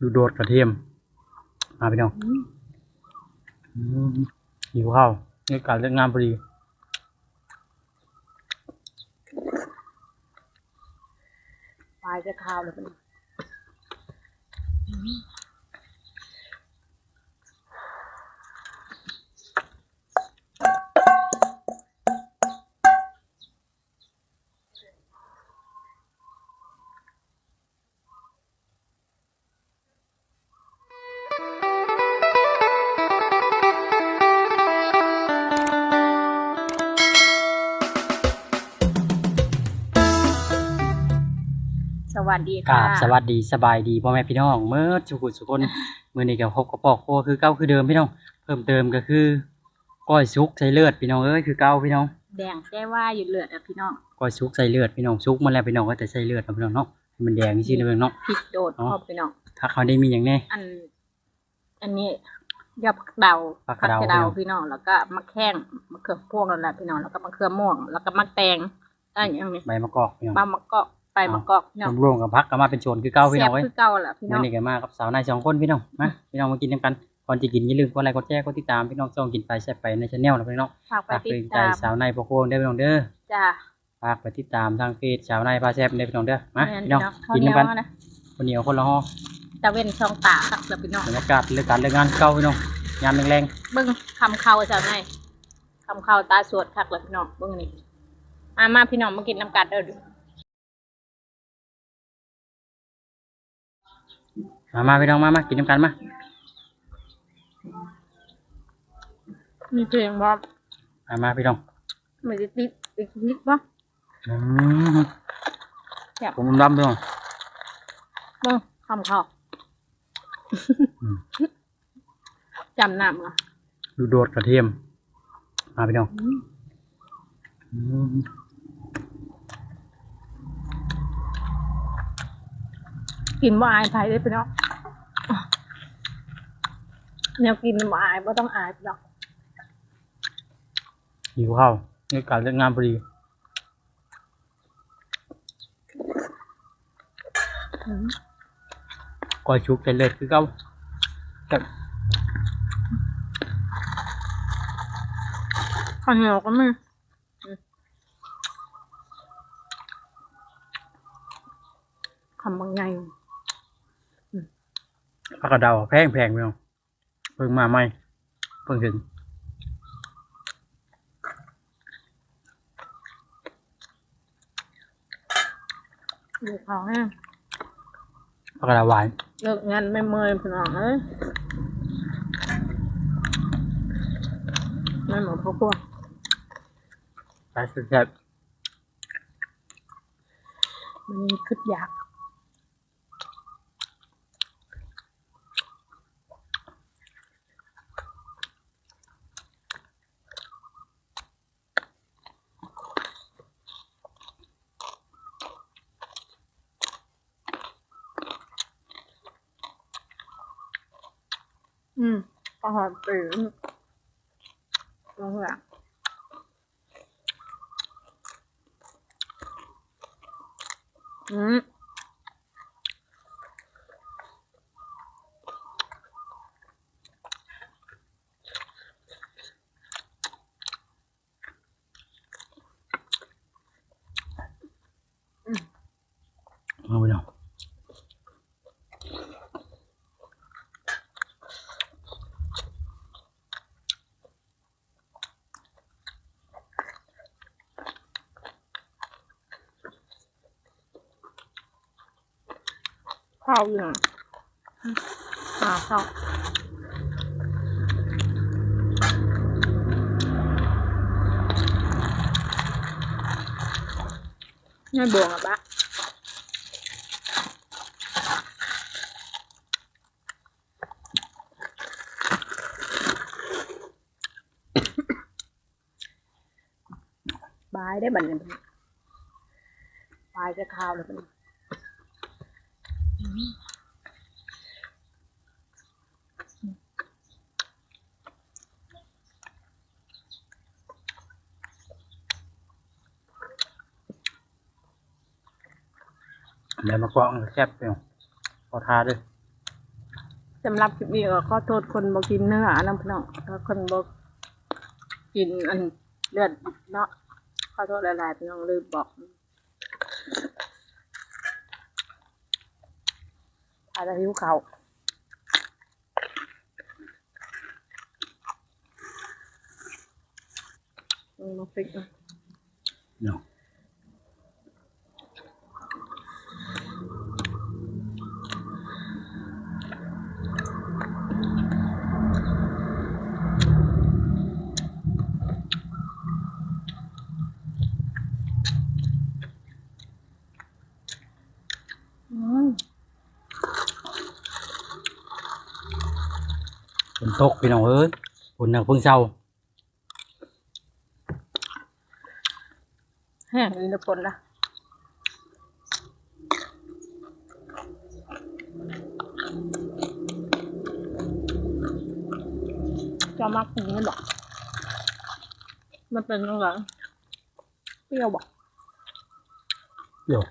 ดูโดดกระเทียม มาพี่น้องอืมหิวข้าวนี่การเลิกงานพอดีปลายจะข้าวเลยมัน วัสดีกราค่ะบสวัสดีสบายดีพ่อแม่พี่น้องเมื่อสุขุสุคนมื่อนี้กับพบกับปอกโคคือเก้าคือเดิมพี่น้อง เพิ่มเติมก็คือก้อยซุกใส่เลือดพี่น้องเอ้ยคือเก้าพี่น้อง แดงแก้ว่าอยู่เลือดอะพี่น้องก้อยซุกใส่เลือดพี่น้องซุกมาแล้วพี่น้องก็จะใส่เลือดเอาพี่น้องเนาะให้มันแดงนี่สินะพี่น้องเนาะพริกโดดอ๋อพ่อพี่น้องถ้าเขาได้มีอย่างแน่อัน อันนี้ยอดผักเดาผักกระเดากระเดาพี่น้องแล้วก็มะแข้งมะเขือพวงนั่นแหละพี่น้องแล้วก็มะเขือม่วงแล้วก็มะแตงอะไรอย่างนี้ใบมะกอกพี่น้องใบมะกอก ใบมะกอกพี่น้องรวมๆกับพักก็มาเป็นโชนคือเก้าพี่น้องแซ่บเอ้ยคือเก่าแหละพี่น้มื่อองนี้ก็มากับสาวนายสองคนพี่น้องมาพี่น้องมากินน้ำกันก่อนจะกินอย่าลืมกดไลค์กดแชร์กดติดตามพี่น้องส่องกินไปแซ่บไปในช anel นะพี่น้องฝากไปฝากติเป็นดใจตามสาวนายพอโคได้อพี่น้องเด้อจ้าฝากไปติดตามทางเฟซสาวนายพาแซ่บได้อพี่น้องเด้อมาแม่นพี่น้องข้าวกินเหนียวน้ำกันนะคนเหนียวคนละห่อตะเว้นช่องตาครับแล้วพี่น้องบรรยากาศเรื่องการเรื่องงานเก่าพี่น้องยามแรงเบิ้งคำเข้าจ้าไงคำเข้าตาสวดคักแล้วพี่น้องเบิ้งนี่มามาพี่น้องมากินน้ำกัดเด้อ มามาพี่น้องมามากินน้ำกันมามีเพลงบ่มามาพี่น้องไม่ได้ติดติดติดบ่อืมแซ่บผมดำพี่น้องเบิ้งคำเข้าอืมจำนำอะดูโดดกระเทียม มาพี่น้องอืมกินบ่อายไผได้พี่น้อง แนวกินบ่อายบ่ต้องอายพี่น้องหิวข้าวนี่การเรื่องงานพอดีอืมก้อยชุกใส่เลือดคือเก่าแต่ข้าวเหนียวก็มีอืมคำบางไง ผักกระเดาแพงแพงพี่น้องเพิ่งมาใหม่เพิ่งถึงลูกเขาเนี่ยผักกระเดาหวานเลิกงานไม่เมื่อยพี่น้องเอ้ยไม่เหมือนพ่อพวกใส่แซ่บมันมีคึดอยาก อืมอาหารตื่นลงหลังอืม เอาพี่น้อง ข้าวอยู่นะหาข้าวไม่บวงอะปะบายได้บัดนี้บายจะข้าวเลยบัดนี้ แล้วมากรองแซ่บพี่น้องพอทาด้วยสำหรับคลิปนี้ก็ขอโทษคนบ่กินเนื้อน้ำพน้องถ้าคนบ่กินอันเลือดเนาะขอโทษหลายๆพี่น้องลืมบอก อาจจะหิวเขาวอืมมาฟิกนะเนาะฝ นตกพี่น้องเอ้ยฝนนักเพิ่งเช้าแห้งอินทผลละจะมากกินไม่บอกมันเป็นอะไรเปรี้ยวบอกเดี๋ยว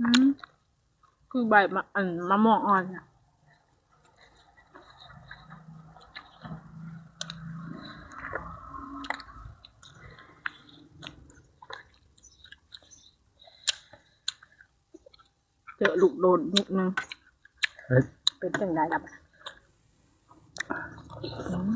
อืมคือใบมะอันมะม่วงอ่อนอะ เจอลูกโดนนิดนึงเฮ้ย เป็นจังได้ครับอืม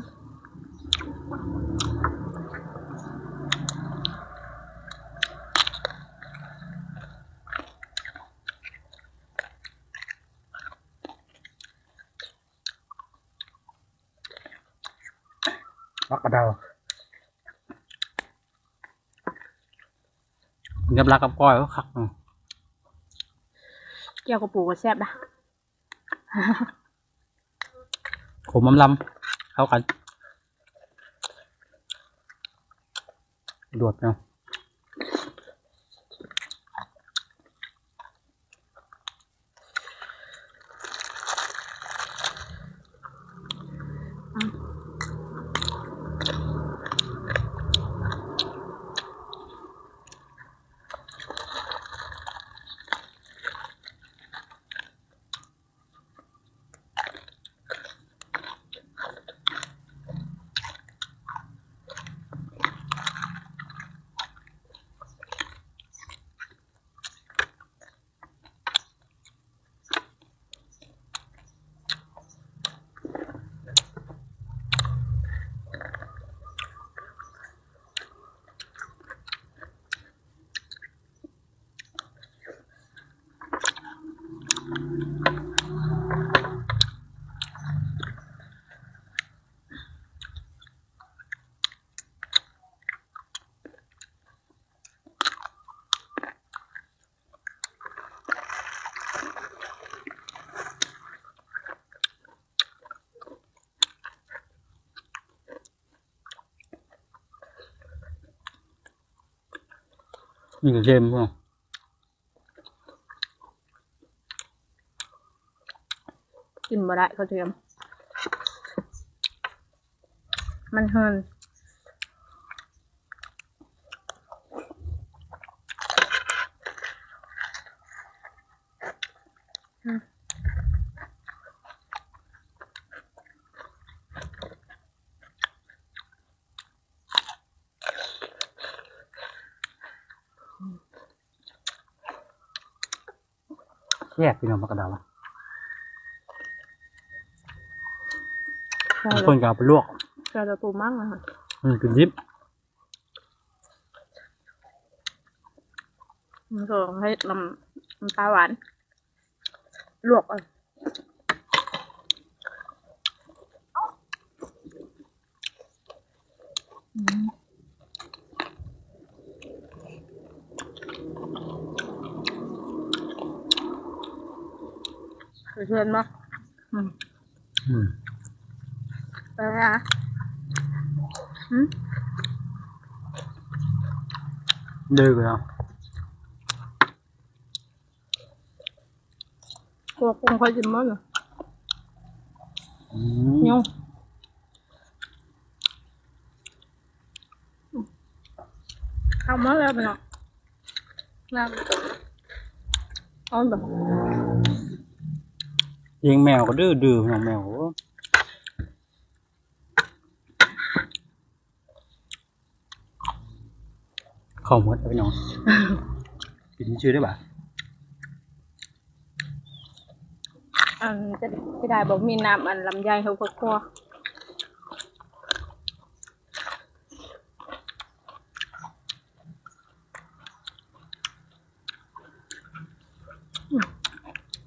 รักกระเดากับรักกับก้อยก็คักเนาะ เกี่ยวกับปูก็แซ่บนะขมลำๆเข้ากันดว ดเนาะนี่ก็เค็มพวกกินบ่ได้เขาเทียมมันเฮิน แยกพี่น้องมากระเดาอะใช่บางเลคนยก็เอาไปลวกใช่เลยปูมั่งอะค่ะมันคือยิบมันก็ให้ลำน้ำตาหวาน ลวกเอะอืม เคยเชิญมั้ยอืมอืมไปไหมอะอืมเดือดแล้วพวกคงเคยกินมั้งเหรออืม nhung không mới lên nè lên ổn được เลี้ยงแมวก็ดื้อดื้อพี่องแมวข้าหมดแล้วพี่น้องกินชื่อได้ป่ะอันจะจะได้บอกมีน้ำอันลำไยเขาก็ครัว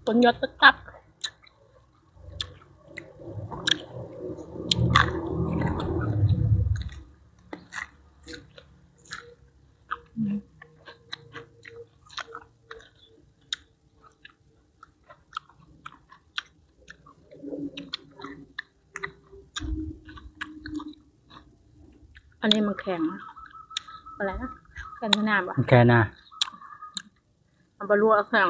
คนยศตึก อันนี้มันแข็งนะอะไรนะแข็งขนาดปะแค่น่ะมันบรรลุแข็ง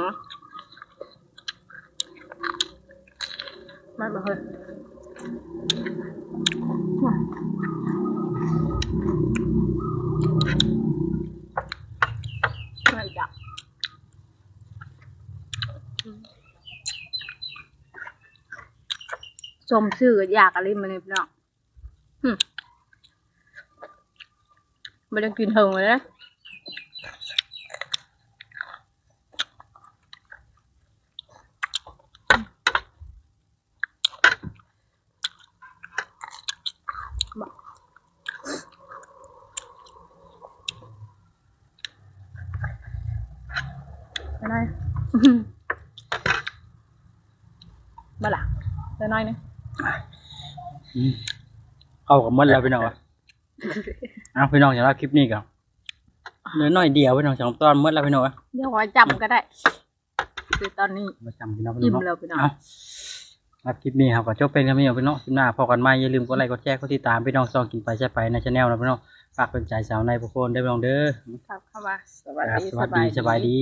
ไม่มาเฮ้ยไม่จับชมชื่ออยากอะไรมาเนี่ยพี่น้องอืม ไม่ได้กินเถิงเลยนะไปหน่อยมาละไปหน่อยนึงอืมเข้ากับหมดแล้วพี่น้องอะ เอาพี่น้องสำหรับคลิปนี้กับเนื้อน้อยเดียวพี่น้องสองตอนหมดแล้วพี่น้องอะเดี๋ยวขอจำก็ได้คือตอนนี้มาจำพี่น้องพี่อิ่มน้องแล้วพี่น้อง เอาครับคลิปนี้ครับก็จบเป็นกันไม่เอาพี่น้องคลิปหน้าพอกันใหม่อย่าลืมกดไลค์กดแชร์กดติดตามพี่น้องซองกินไปแช่ไปในชาแนลนะพี่น้องฝากเป็นใจสาวในพวกคนได้อพี่น้องเด้อครับเข้ามาสวัสครับดี สวัสดีสบายดี